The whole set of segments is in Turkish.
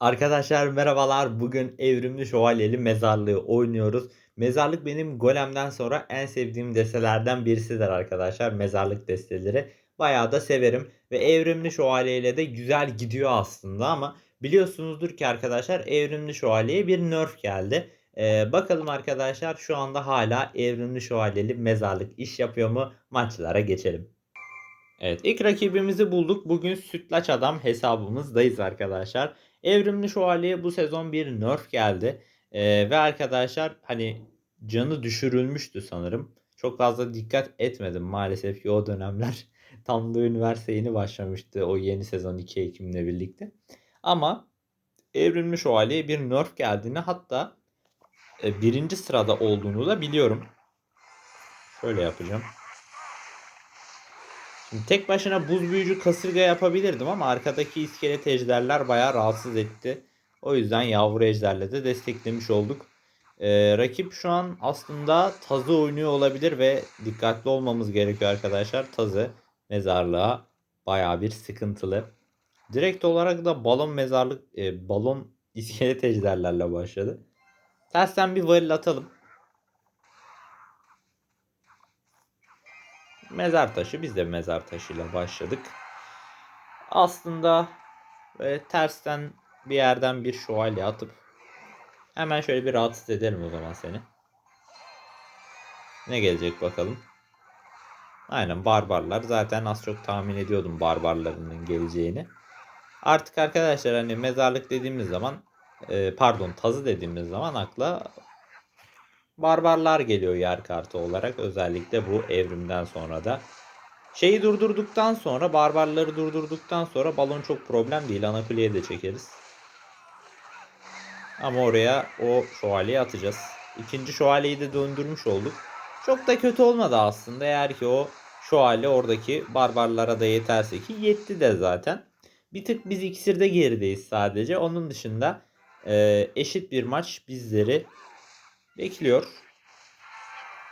Arkadaşlar merhabalar. Bugün Evrimli Şövalyeli Mezarlığı oynuyoruz. Mezarlık benim golemden sonra en sevdiğim destelerden birisidir arkadaşlar. Mezarlık desteleri. Bayağı da severim. Ve Evrimli Şövalye ile de güzel gidiyor aslında ama biliyorsunuzdur ki arkadaşlar Evrimli Şövalye'ye bir nerf geldi. Ee, bakalım arkadaşlar şu anda hala Evrimli Şövalyeli Mezarlık iş yapıyor mu? Maçlara geçelim. Evet ilk rakibimizi bulduk. Bugün Sütlaç Adam hesabımızdayız arkadaşlar. Evrimli Şövalye'ye bu sezon bir nerf geldi. Ee, ve arkadaşlar hani canı düşürülmüştü sanırım. Çok fazla dikkat etmedim maalesef ki o dönemler. Tam da üniversite yeni başlamıştı o yeni sezon 2 Ekim'le birlikte. Ama Evrimli Şövalye'ye bir nerf geldiğini hatta e, birinci sırada olduğunu da biliyorum. Şöyle yapacağım. Şimdi tek başına buz büyücü kasırga yapabilirdim ama arkadaki iskelet ejderler bayağı rahatsız etti. O yüzden yavru ejderle de desteklemiş olduk. Ee, rakip şu an aslında tazı oynuyor olabilir ve dikkatli olmamız gerekiyor arkadaşlar. Tazı mezarlığa bayağı bir sıkıntılı. Direkt olarak da balon mezarlık e, balon iskelet ejderlerle başladı. Tersten bir varil atalım. Mezar taşı. Biz de mezar taşıyla başladık. Aslında böyle tersten bir yerden bir şövalye atıp hemen şöyle bir rahatsız edelim o zaman seni. Ne gelecek bakalım. Aynen barbarlar. Zaten az çok tahmin ediyordum barbarlarının geleceğini. Artık arkadaşlar hani mezarlık dediğimiz zaman e, pardon tazı dediğimiz zaman akla barbarlar geliyor yer kartı olarak. Özellikle bu evrimden sonra da. Şeyi durdurduktan sonra barbarları durdurduktan sonra balon çok problem değil. Ana de çekeriz. Ama oraya o şövalyeyi atacağız. İkinci şövalyeyi de döndürmüş olduk. Çok da kötü olmadı aslında. Eğer ki o şövalye oradaki barbarlara da yeterse ki yetti de zaten. Bir tık biz iksirde gerideyiz sadece. Onun dışında e, eşit bir maç bizleri bekliyor.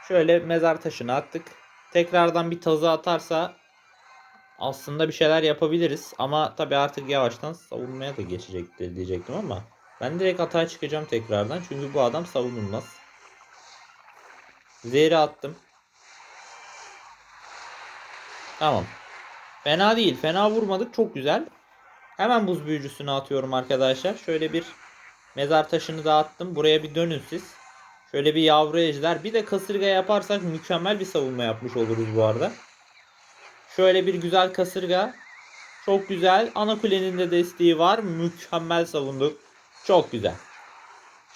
Şöyle mezar taşını attık. Tekrardan bir tazı atarsa aslında bir şeyler yapabiliriz. Ama tabi artık yavaştan savunmaya da geçecektir diyecektim ama ben direkt atağa çıkacağım tekrardan. Çünkü bu adam savunulmaz. Zehri attım. Tamam. Fena değil. Fena vurmadık. Çok güzel. Hemen buz büyücüsünü atıyorum arkadaşlar. Şöyle bir mezar taşını da attım. Buraya bir dönün siz. Şöyle bir yavru ejder. Bir de kasırga yaparsak mükemmel bir savunma yapmış oluruz bu arada. Şöyle bir güzel kasırga. Çok güzel. Ana kulenin de desteği var. Mükemmel savunduk. Çok güzel.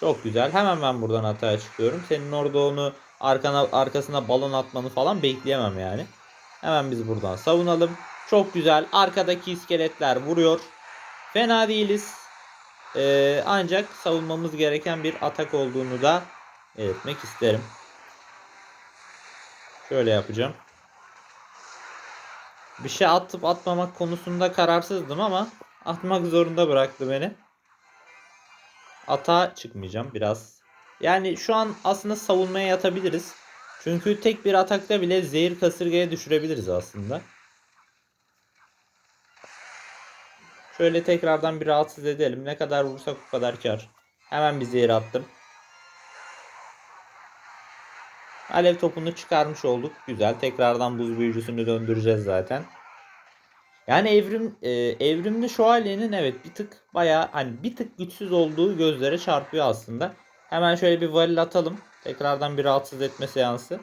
Çok güzel. Hemen ben buradan hataya çıkıyorum. Senin orada onu arkana arkasına balon atmanı falan bekleyemem yani. Hemen biz buradan savunalım. Çok güzel. Arkadaki iskeletler vuruyor. Fena değiliz. Ee, ancak savunmamız gereken bir atak olduğunu da belirtmek isterim. Şöyle yapacağım. Bir şey atıp atmamak konusunda kararsızdım ama atmak zorunda bıraktı beni. Ata çıkmayacağım biraz. Yani şu an aslında savunmaya yatabiliriz. Çünkü tek bir atakta bile zehir kasırgaya düşürebiliriz aslında. Şöyle tekrardan bir rahatsız edelim. Ne kadar vursak o kadar kar. Hemen bir zehir attım. Alev topunu çıkarmış olduk. Güzel. Tekrardan buz büyücüsünü döndüreceğiz zaten. Yani evrim e, evrimli şövalyenin evet bir tık baya hani bir tık güçsüz olduğu gözlere çarpıyor aslında. Hemen şöyle bir varil atalım. Tekrardan bir rahatsız etme seansı.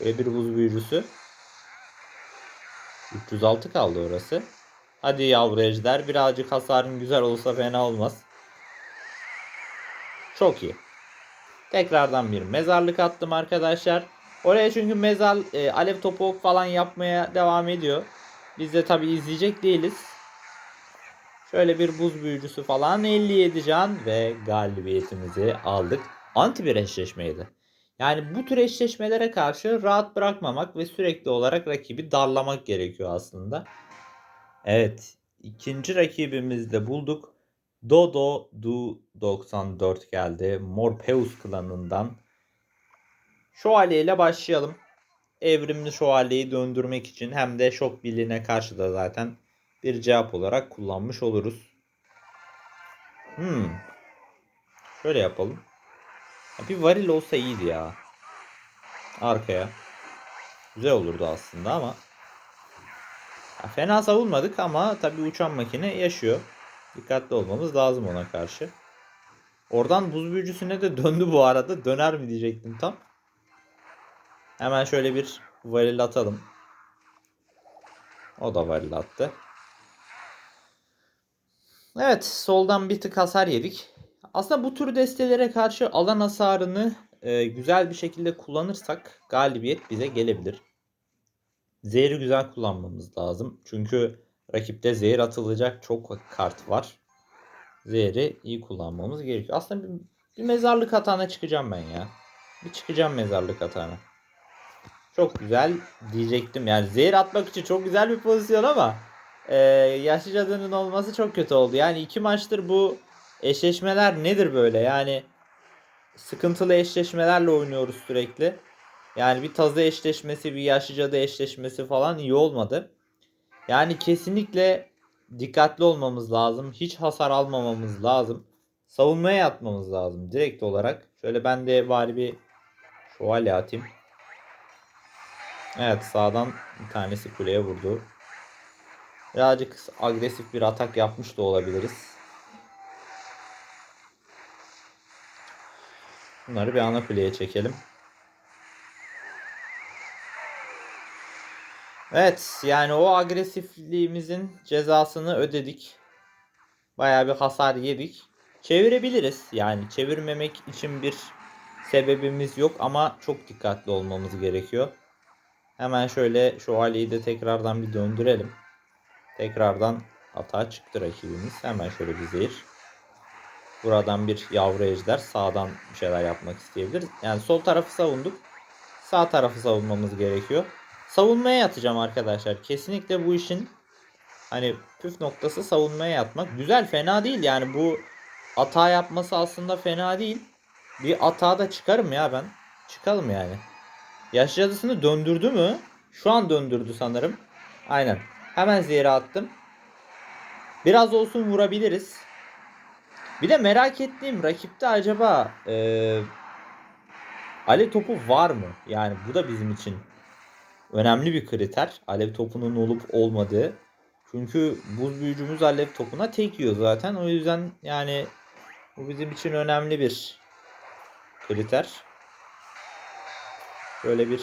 Böyle bir buz büyücüsü. 306 kaldı orası. Hadi yavru ejder. Birazcık hasarın güzel olsa fena olmaz. Çok iyi. Tekrardan bir mezarlık attım arkadaşlar. Oraya çünkü mezar e, alev topu falan yapmaya devam ediyor. Biz de tabi izleyecek değiliz. Şöyle bir buz büyücüsü falan 57 can ve galibiyetimizi aldık. Anti bir eşleşmeydi. Yani bu tür eşleşmelere karşı rahat bırakmamak ve sürekli olarak rakibi darlamak gerekiyor aslında. Evet ikinci rakibimizi de bulduk. Dodo Du 94 geldi. Morpheus klanından. Şövalye ile başlayalım. Evrimli şövalyeyi döndürmek için hem de şok birliğine karşı da zaten bir cevap olarak kullanmış oluruz. Hmm. Şöyle yapalım. Ya Bir varil olsa iyiydi ya. Arkaya. Güzel olurdu aslında ama. Fena savunmadık ama tabii uçan makine yaşıyor. Dikkatli olmamız lazım ona karşı. Oradan buz büyücüsüne de döndü bu arada. Döner mi diyecektim tam. Hemen şöyle bir varil atalım. O da varil attı. Evet soldan bir tık hasar yedik. Aslında bu tür destelere karşı alan hasarını e, güzel bir şekilde kullanırsak galibiyet bize gelebilir. Zehri güzel kullanmamız lazım. Çünkü rakipte zehir atılacak çok kart var. Zehri iyi kullanmamız gerekiyor. Aslında bir, bir mezarlık hatana çıkacağım ben ya. Bir çıkacağım mezarlık hatana. Çok güzel diyecektim. Yani zehir atmak için çok güzel bir pozisyon ama e, yaşlı cadının olması çok kötü oldu. Yani iki maçtır bu eşleşmeler nedir böyle? Yani sıkıntılı eşleşmelerle oynuyoruz sürekli. Yani bir tazı eşleşmesi, bir yaşlı cadı eşleşmesi falan iyi olmadı. Yani kesinlikle dikkatli olmamız lazım. Hiç hasar almamamız lazım. Savunmaya yatmamız lazım direkt olarak. Şöyle ben de bari bir şövalye atayım. Evet sağdan bir tanesi kuleye vurdu. Birazcık agresif bir atak yapmış da olabiliriz. Bunları bir ana kuleye çekelim. Evet yani o agresifliğimizin cezasını ödedik. Bayağı bir hasar yedik. Çevirebiliriz. Yani çevirmemek için bir sebebimiz yok ama çok dikkatli olmamız gerekiyor. Hemen şöyle şövalyeyi de tekrardan bir döndürelim. Tekrardan hata çıktı rakibimiz. Hemen şöyle bir zehir. Buradan bir yavru ejder sağdan bir şeyler yapmak isteyebilir. Yani sol tarafı savunduk. Sağ tarafı savunmamız gerekiyor. Savunmaya yatacağım arkadaşlar. Kesinlikle bu işin hani püf noktası savunmaya yatmak. Güzel fena değil yani bu hata yapması aslında fena değil. Bir hata da çıkarım ya ben. Çıkalım yani. Yaş cadısını döndürdü mü? Şu an döndürdü sanırım. Aynen. Hemen zehri attım. Biraz olsun vurabiliriz. Bir de merak ettiğim rakipte acaba e, alev topu var mı? Yani bu da bizim için önemli bir kriter. Alev topunun olup olmadığı. Çünkü buz büyücümüz alev topuna tek yiyor zaten. O yüzden yani bu bizim için önemli bir kriter. Böyle bir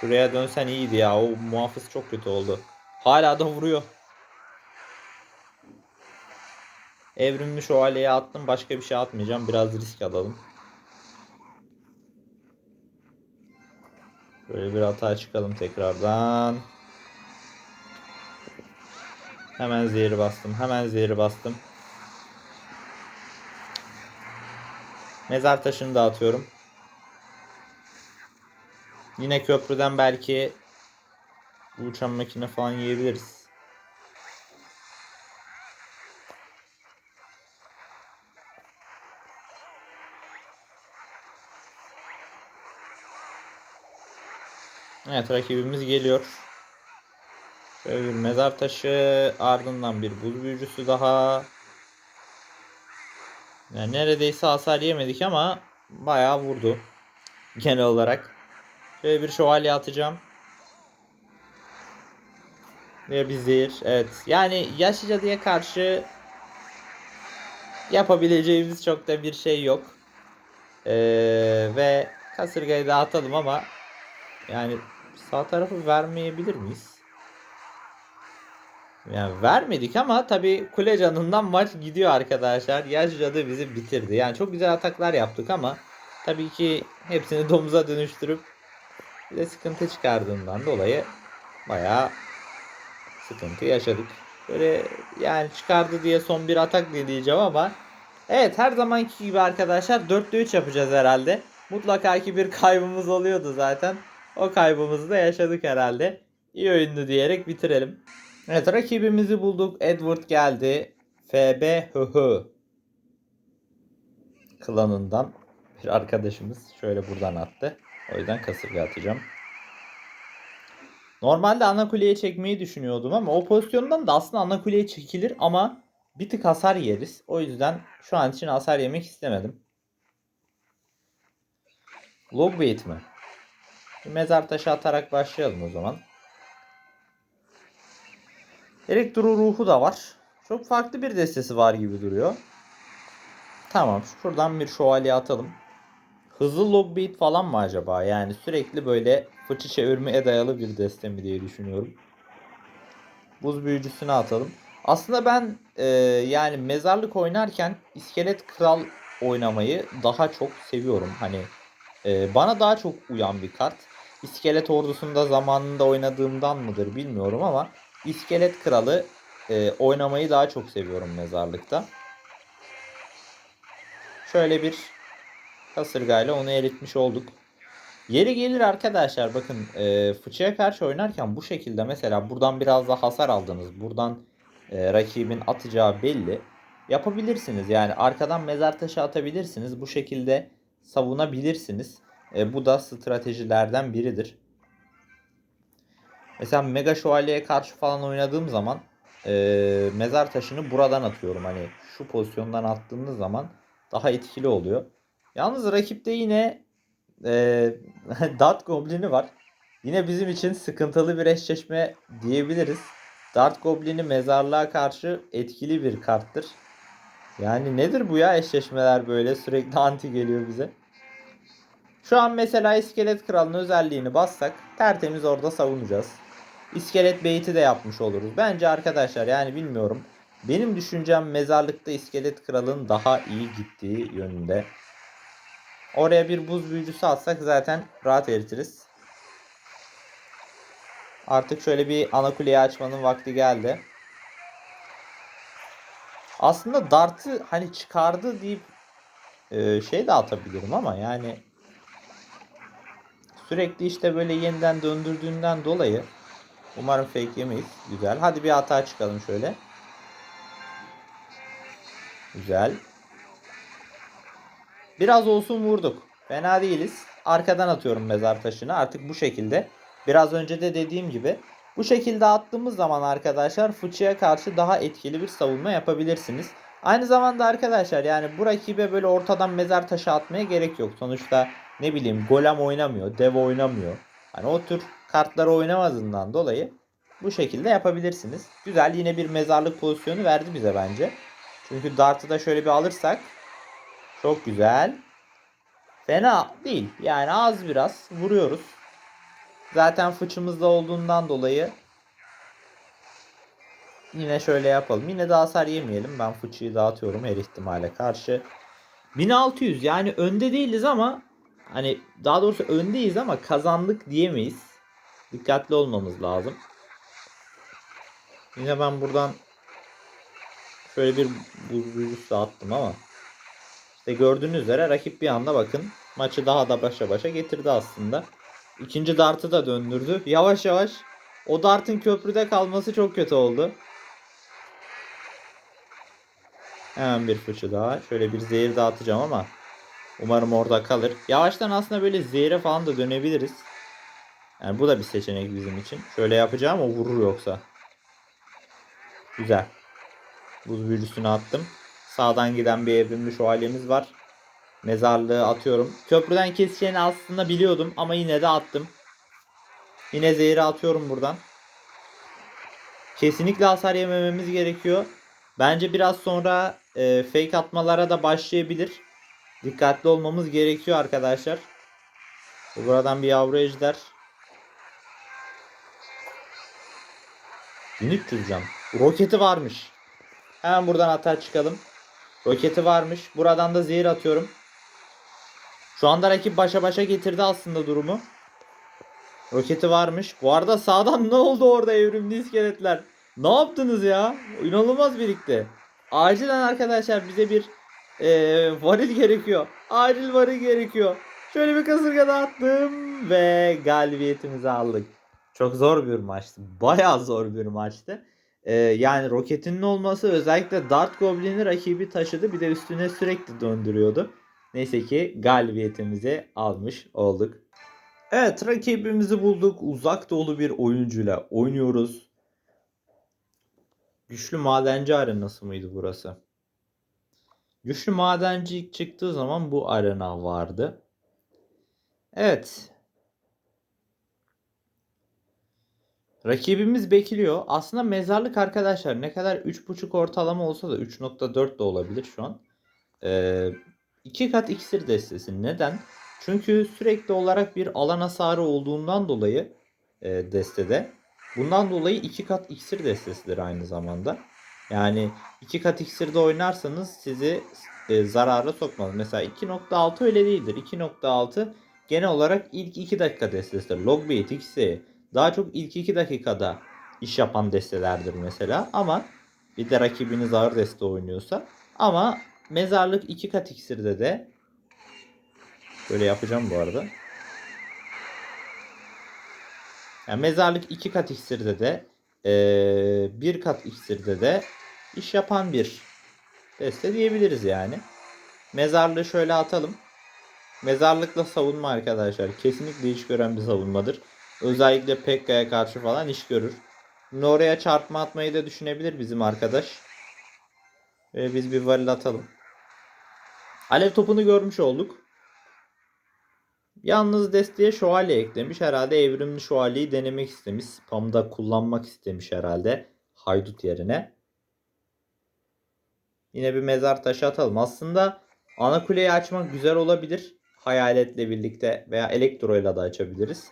şuraya dönsen iyiydi ya. O muhafız çok kötü oldu. Hala da vuruyor. Evrimli şövalyeye attım. Başka bir şey atmayacağım. Biraz risk alalım. Böyle bir hata çıkalım tekrardan. Hemen zehri bastım. Hemen zehri bastım. Mezar taşını dağıtıyorum. Yine köprüden belki uçan makine falan yiyebiliriz. Evet rakibimiz geliyor. Şöyle bir mezar taşı ardından bir buz büyücüsü daha. Yani neredeyse hasar yemedik ama bayağı vurdu. Genel olarak. Şöyle bir şövalye atacağım. Ve bir zehir. Evet. Yani yaşlı cadıya karşı yapabileceğimiz çok da bir şey yok. Ee, ve kasırgayı dağıtalım ama yani sağ tarafı vermeyebilir miyiz? Yani vermedik ama tabi kule canından maç gidiyor arkadaşlar. Yaş cadı bizi bitirdi. Yani çok güzel ataklar yaptık ama tabii ki hepsini domuza dönüştürüp bir de sıkıntı çıkardığından dolayı bayağı sıkıntı yaşadık. Böyle yani çıkardı diye son bir atak diyeceğim ama evet her zamanki gibi arkadaşlar 4'te 3 yapacağız herhalde. Mutlaka ki bir kaybımız oluyordu zaten. O kaybımızı da yaşadık herhalde. İyi oyundu diyerek bitirelim. Evet rakibimizi bulduk. Edward geldi. FB Hıhı klanından bir arkadaşımız şöyle buradan attı. O yüzden kasırga atacağım. Normalde ana kuleye çekmeyi düşünüyordum ama o pozisyondan da aslında ana kuleye çekilir ama bir tık hasar yeriz. O yüzden şu an için hasar yemek istemedim. Log bait mi? Mezar taşı atarak başlayalım o zaman. Elektro ruhu da var. Çok farklı bir destesi var gibi duruyor. Tamam şuradan bir şövalye atalım. Hızlı log bait falan mı acaba? Yani sürekli böyle fıçı çevirmeye dayalı bir deste mi diye düşünüyorum. Buz büyücüsünü atalım. Aslında ben e, yani mezarlık oynarken iskelet kral oynamayı daha çok seviyorum. Hani e, bana daha çok uyan bir kart. İskelet ordusunda zamanında oynadığımdan mıdır bilmiyorum ama iskelet kralı e, oynamayı daha çok seviyorum mezarlıkta. Şöyle bir kasırgayla onu eritmiş olduk. Yeri gelir arkadaşlar bakın e, fıçıya karşı oynarken bu şekilde mesela buradan biraz daha hasar aldınız. Buradan e, rakibin atacağı belli. Yapabilirsiniz yani arkadan mezar taşı atabilirsiniz. Bu şekilde savunabilirsiniz. E, bu da stratejilerden biridir. Mesela Mega Şövalye'ye karşı falan oynadığım zaman e, mezar taşını buradan atıyorum. Hani şu pozisyondan attığınız zaman daha etkili oluyor. Yalnız rakipte yine e, Dart Goblin'i var. Yine bizim için sıkıntılı bir eşleşme diyebiliriz. Dart Goblin'i mezarlığa karşı etkili bir karttır. Yani nedir bu ya eşleşmeler böyle sürekli anti geliyor bize. Şu an mesela İskelet Kralı'nın özelliğini bassak tertemiz orada savunacağız. İskelet beyti de yapmış oluruz. Bence arkadaşlar yani bilmiyorum. Benim düşüncem mezarlıkta İskelet Kralı'nın daha iyi gittiği yönünde. Oraya bir buz büyücüsü atsak zaten rahat eritiriz. Artık şöyle bir ana kuleyi açmanın vakti geldi. Aslında Dart'ı hani çıkardı deyip e, şey de atabilirim ama yani sürekli işte böyle yeniden döndürdüğünden dolayı umarım fake yemeyiz. Güzel. Hadi bir hata çıkalım şöyle. Güzel. Biraz olsun vurduk. Fena değiliz. Arkadan atıyorum mezar taşını. Artık bu şekilde. Biraz önce de dediğim gibi. Bu şekilde attığımız zaman arkadaşlar fıçıya karşı daha etkili bir savunma yapabilirsiniz. Aynı zamanda arkadaşlar yani bu rakibe böyle ortadan mezar taşı atmaya gerek yok. Sonuçta ne bileyim golem oynamıyor, dev oynamıyor. Hani o tür kartları oynamadığından dolayı bu şekilde yapabilirsiniz. Güzel yine bir mezarlık pozisyonu verdi bize bence. Çünkü dartı da şöyle bir alırsak çok güzel. Fena değil. Yani az biraz vuruyoruz. Zaten fıçımızda olduğundan dolayı yine şöyle yapalım. Yine de hasar yemeyelim. Ben fıçıyı dağıtıyorum her ihtimale karşı. 1600 yani önde değiliz ama hani daha doğrusu öndeyiz ama kazandık diyemeyiz. Dikkatli olmamız lazım. Yine ben buradan şöyle bir buz büyücüsü attım ama işte gördüğünüz üzere rakip bir anda bakın maçı daha da başa başa getirdi aslında. İkinci dartı da döndürdü. Yavaş yavaş o dartın köprüde kalması çok kötü oldu. Hemen bir fıçı daha. Şöyle bir zehir dağıtacağım ama umarım orada kalır. Yavaştan aslında böyle zehire falan da dönebiliriz. Yani bu da bir seçenek bizim için. Şöyle yapacağım o vurur yoksa. Güzel. Buz büyücüsünü attım. Sağdan giden bir evrimli şövalyemiz var. Mezarlığı atıyorum. Köprüden keseceğini aslında biliyordum ama yine de attım. Yine zehri atıyorum buradan. Kesinlikle hasar yemememiz gerekiyor. Bence biraz sonra e, fake atmalara da başlayabilir. Dikkatli olmamız gerekiyor arkadaşlar. Buradan bir yavru ejder. 1300 can. Roketi varmış. Hemen buradan hata çıkalım. Roketi varmış. Buradan da zehir atıyorum. Şu anda rakip başa başa getirdi aslında durumu. Roketi varmış. Bu arada sağdan ne oldu orada evrimli iskeletler? Ne yaptınız ya? İnanılmaz birlikte. Acilen arkadaşlar bize bir e, varil gerekiyor. Acil varil gerekiyor. Şöyle bir kasırga da attım ve galibiyetimizi aldık. Çok zor bir maçtı. Bayağı zor bir maçtı. Ee, yani roketinin olması özellikle Dart Goblin'i rakibi taşıdı. Bir de üstüne sürekli döndürüyordu. Neyse ki galibiyetimizi almış olduk. Evet rakibimizi bulduk. Uzak doğulu bir oyuncuyla oynuyoruz. Güçlü madenci arenası mıydı burası? Güçlü madenci ilk çıktığı zaman bu arena vardı. Evet. Rakibimiz bekliyor. Aslında mezarlık arkadaşlar ne kadar 3.5 ortalama olsa da 3.4 de olabilir şu an. Ee, iki kat iksir destesi. Neden? Çünkü sürekli olarak bir alan hasarı olduğundan dolayı e, destede. Bundan dolayı iki kat iksir destesidir aynı zamanda. Yani iki kat iksirde oynarsanız sizi e, zarara sokmaz. Mesela 2.6 öyle değildir. 2.6 genel olarak ilk 2 dakika destesidir. Logbait ikisi daha çok ilk 2 dakikada iş yapan destelerdir mesela. Ama bir de rakibiniz ağır deste oynuyorsa. Ama mezarlık 2 kat iksirde de böyle yapacağım bu arada. Yani mezarlık 2 kat iksirde de ee, bir kat iksirde de iş yapan bir deste diyebiliriz yani. Mezarlığı şöyle atalım. Mezarlıkla savunma arkadaşlar. Kesinlikle iş gören bir savunmadır. Özellikle Pekka'ya karşı falan iş görür. Şimdi çarpma atmayı da düşünebilir bizim arkadaş. Ve biz bir varil atalım. Alev topunu görmüş olduk. Yalnız desteğe şövalye eklemiş. Herhalde evrimli şövalyeyi denemek istemiş. Spam'da kullanmak istemiş herhalde. Haydut yerine. Yine bir mezar taşı atalım. Aslında ana kuleyi açmak güzel olabilir. Hayaletle birlikte veya elektroyla da açabiliriz.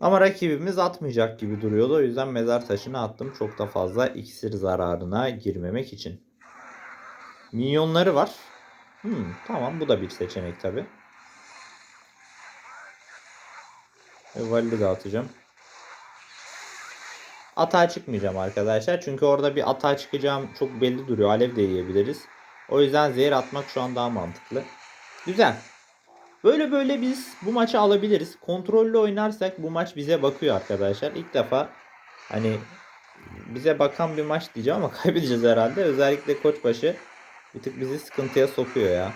Ama rakibimiz atmayacak gibi duruyordu. O yüzden mezar taşını attım. Çok da fazla iksir zararına girmemek için. Minyonları var. Hmm, tamam bu da bir seçenek tabi. Valide dağıtacağım. Atağa çıkmayacağım arkadaşlar. Çünkü orada bir atağa çıkacağım çok belli duruyor. Alev de yiyebiliriz. O yüzden zehir atmak şu an daha mantıklı. Güzel. Böyle böyle biz bu maçı alabiliriz. Kontrollü oynarsak bu maç bize bakıyor arkadaşlar. İlk defa hani bize bakan bir maç diyeceğim ama kaybedeceğiz herhalde. Özellikle koçbaşı bir tık bizi sıkıntıya sokuyor ya.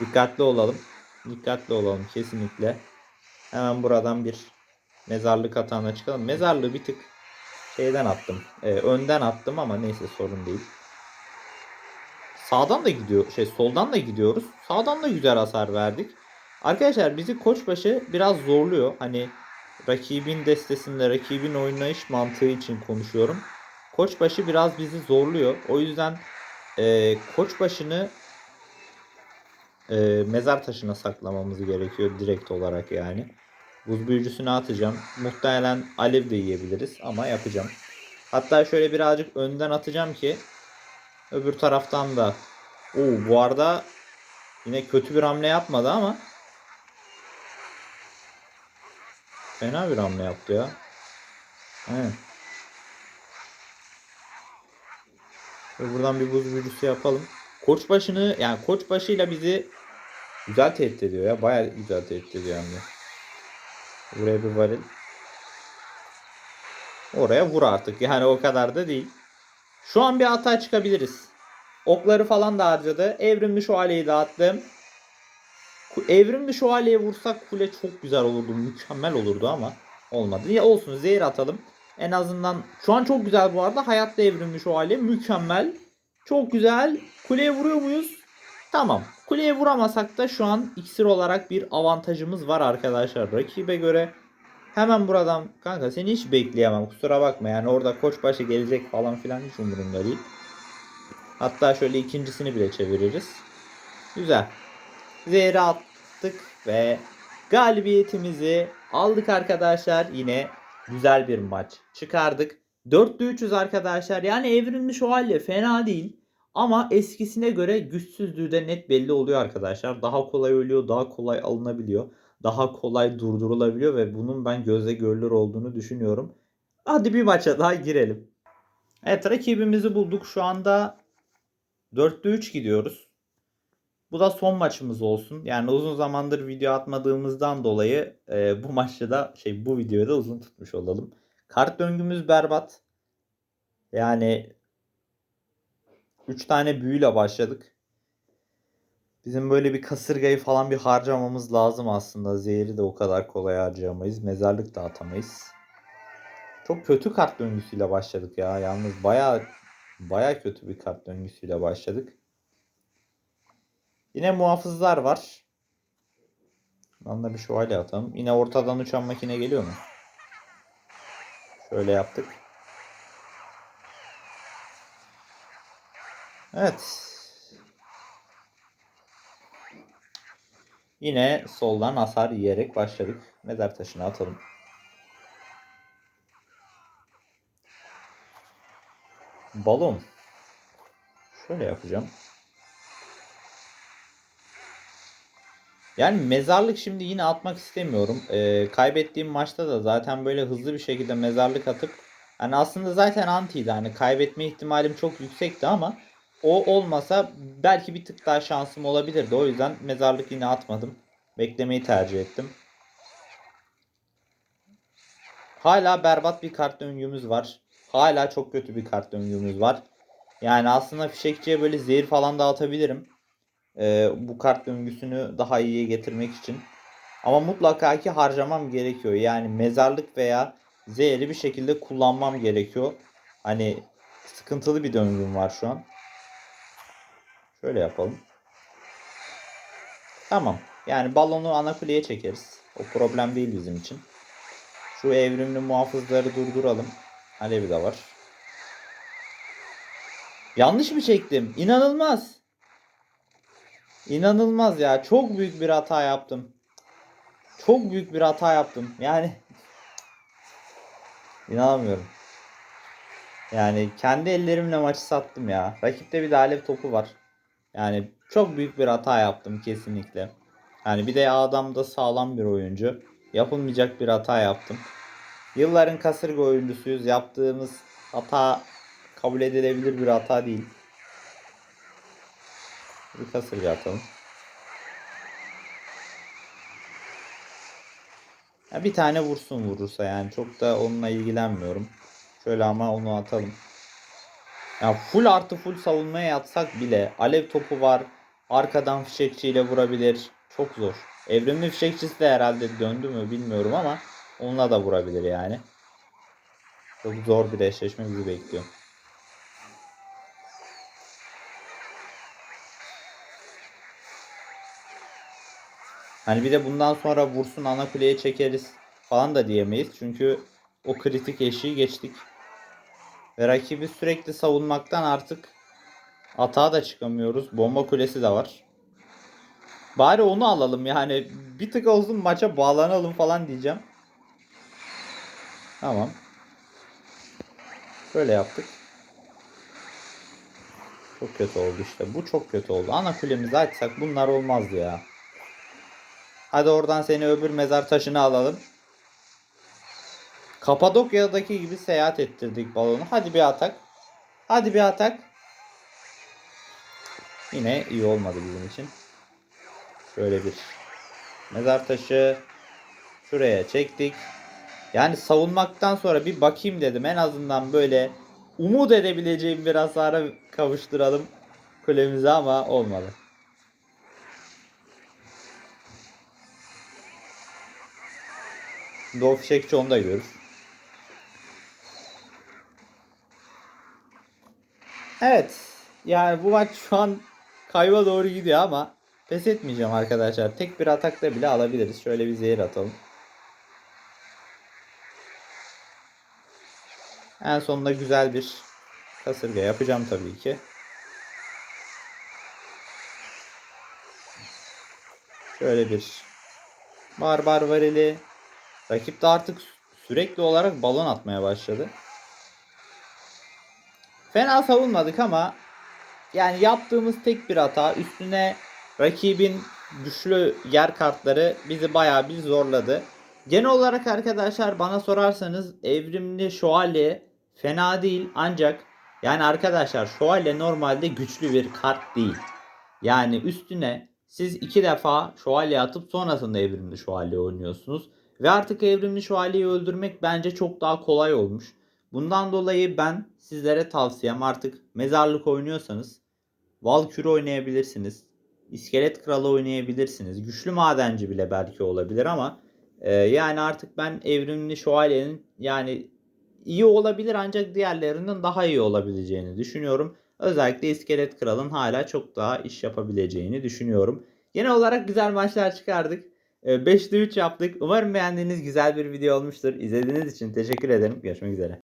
Dikkatli olalım. Dikkatli olalım kesinlikle. Hemen buradan bir mezarlık atağına çıkalım. Mezarlığı bir tık şeyden attım. E, önden attım ama neyse sorun değil. Sağdan da gidiyor. Şey soldan da gidiyoruz. Sağdan da güzel hasar verdik. Arkadaşlar bizi koçbaşı biraz zorluyor. Hani rakibin destesinde, rakibin oynayış mantığı için konuşuyorum. Koçbaşı biraz bizi zorluyor. O yüzden e, koçbaşını e, mezar taşına saklamamız gerekiyor direkt olarak yani. Buz büyücüsünü atacağım. Muhtemelen alev de yiyebiliriz ama yapacağım. Hatta şöyle birazcık önden atacağım ki öbür taraftan da. Oo bu arada yine kötü bir hamle yapmadı ama fena bir hamle yaptı ya. Evet. Ve buradan bir buz büyücüsü yapalım. Koç başını yani koç başıyla bizi güzel tehdit ediyor ya. Baya güzel tehdit ediyor yani. Buraya bir varil. Oraya vur artık. Yani o kadar da değil. Şu an bir hata çıkabiliriz. Okları falan da harcadı. Evrimli şövalyeyi dağıttım. Evrimli şövalyeye vursak kule çok güzel olurdu. Mükemmel olurdu ama olmadı. Ya olsun zehir atalım. En azından şu an çok güzel bu arada. Hayatta evrimli şövalye mükemmel. Çok güzel. Kuleye vuruyor muyuz? Tamam. Kuleye vuramasak da şu an iksir olarak bir avantajımız var arkadaşlar. Rakibe göre hemen buradan kanka seni hiç bekleyemem kusura bakma yani orada koçbaşı gelecek falan filan hiç umurumda değil. Hatta şöyle ikincisini bile çeviririz. Güzel. Zehri attık ve galibiyetimizi aldık arkadaşlar. Yine güzel bir maç çıkardık. 4'te 300 arkadaşlar. Yani evrimli şövalye fena değil. Ama eskisine göre güçsüzlüğü de net belli oluyor arkadaşlar. Daha kolay ölüyor, daha kolay alınabiliyor. Daha kolay durdurulabiliyor ve bunun ben gözle görülür olduğunu düşünüyorum. Hadi bir maça daha girelim. Evet rakibimizi bulduk. Şu anda 4'te 3 gidiyoruz. Bu da son maçımız olsun. Yani uzun zamandır video atmadığımızdan dolayı e, bu maçta da şey bu videoyu da uzun tutmuş olalım. Kart döngümüz berbat. Yani 3 tane büyüyle başladık. Bizim böyle bir kasırgayı falan bir harcamamız lazım aslında. Zehri de o kadar kolay harcayamayız. Mezarlık da atamayız. Çok kötü kart döngüsüyle başladık ya. Yalnız baya baya kötü bir kart döngüsüyle başladık. Yine muhafızlar var. Lan da bir şövalye atalım. Yine ortadan uçan makine geliyor mu? Şöyle yaptık. Evet. Yine soldan hasar yiyerek başladık. Mezar taşını atalım. Balon. Şöyle yapacağım. Yani mezarlık şimdi yine atmak istemiyorum. Ee, kaybettiğim maçta da zaten böyle hızlı bir şekilde mezarlık atıp hani aslında zaten antiydi. Hani kaybetme ihtimalim çok yüksekti ama o olmasa belki bir tık daha şansım olabilirdi. O yüzden mezarlık yine atmadım. Beklemeyi tercih ettim. Hala berbat bir kart döngümüz var. Hala çok kötü bir kart döngümüz var. Yani aslında fişekçiye böyle zehir falan dağıtabilirim. Ee, bu kart döngüsünü daha iyiye getirmek için. Ama mutlaka ki harcamam gerekiyor. Yani mezarlık veya zehri bir şekilde kullanmam gerekiyor. Hani sıkıntılı bir döngüm var şu an. Şöyle yapalım. Tamam. Yani balonu ana kuleye çekeriz. O problem değil bizim için. Şu evrimli muhafızları durduralım. Alevi de var. Yanlış mı çektim? İnanılmaz. İnanılmaz ya. Çok büyük bir hata yaptım. Çok büyük bir hata yaptım. Yani inanamıyorum. Yani kendi ellerimle maçı sattım ya. Rakipte bir de alev topu var. Yani çok büyük bir hata yaptım kesinlikle. Yani bir de adam da sağlam bir oyuncu. Yapılmayacak bir hata yaptım. Yılların kasırga oyuncusuyuz. Yaptığımız hata kabul edilebilir bir hata değil. Bir kasırga atalım. Ya bir tane vursun vurursa yani çok da onunla ilgilenmiyorum. Şöyle ama onu atalım. Ya full artı full savunmaya yatsak bile alev topu var. Arkadan fişekçiyle vurabilir. Çok zor. Evrimli fişekçisi de herhalde döndü mü bilmiyorum ama onunla da vurabilir yani. Çok zor bir eşleşme bizi bekliyor. Hani bir de bundan sonra vursun ana kuleye çekeriz falan da diyemeyiz. Çünkü o kritik eşiği geçtik. Ve rakibi sürekli savunmaktan artık atağa da çıkamıyoruz. Bomba kulesi de var. Bari onu alalım yani. Bir tık olsun maça bağlanalım falan diyeceğim. Tamam. Böyle yaptık. Çok kötü oldu işte. Bu çok kötü oldu. Ana kulemizi açsak bunlar olmazdı ya. Hadi oradan seni öbür mezar taşına alalım. Kapadokya'daki gibi seyahat ettirdik balonu. Hadi bir atak. Hadi bir atak. Yine iyi olmadı bizim için. Şöyle bir mezar taşı şuraya çektik. Yani savunmaktan sonra bir bakayım dedim. En azından böyle umut edebileceğim bir hasara kavuşturalım kulemize ama olmadı. Doğu Fişekçi onu da görür. Evet. Yani bu maç şu an kayba doğru gidiyor ama pes etmeyeceğim arkadaşlar. Tek bir atakla bile alabiliriz. Şöyle bir zehir atalım. En sonunda güzel bir kasırga yapacağım tabii ki. Şöyle bir barbar varili. Rakip de artık sürekli olarak balon atmaya başladı. Fena savunmadık ama yani yaptığımız tek bir hata üstüne rakibin güçlü yer kartları bizi bayağı bir zorladı. Genel olarak arkadaşlar bana sorarsanız evrimli şövalye fena değil ancak yani arkadaşlar şövalye normalde güçlü bir kart değil. Yani üstüne siz iki defa şövalye atıp sonrasında evrimli şövalye oynuyorsunuz. Ve artık evrimli şövalyeyi öldürmek bence çok daha kolay olmuş. Bundan dolayı ben sizlere tavsiyem artık mezarlık oynuyorsanız Valkür oynayabilirsiniz. İskelet Kralı oynayabilirsiniz. Güçlü madenci bile belki olabilir ama e, yani artık ben evrimli şövalyenin yani iyi olabilir ancak diğerlerinden daha iyi olabileceğini düşünüyorum. Özellikle İskelet Kral'ın hala çok daha iş yapabileceğini düşünüyorum. Genel olarak güzel maçlar çıkardık. 5'te 3 yaptık. Umarım beğendiğiniz güzel bir video olmuştur. İzlediğiniz için teşekkür ederim. Görüşmek üzere.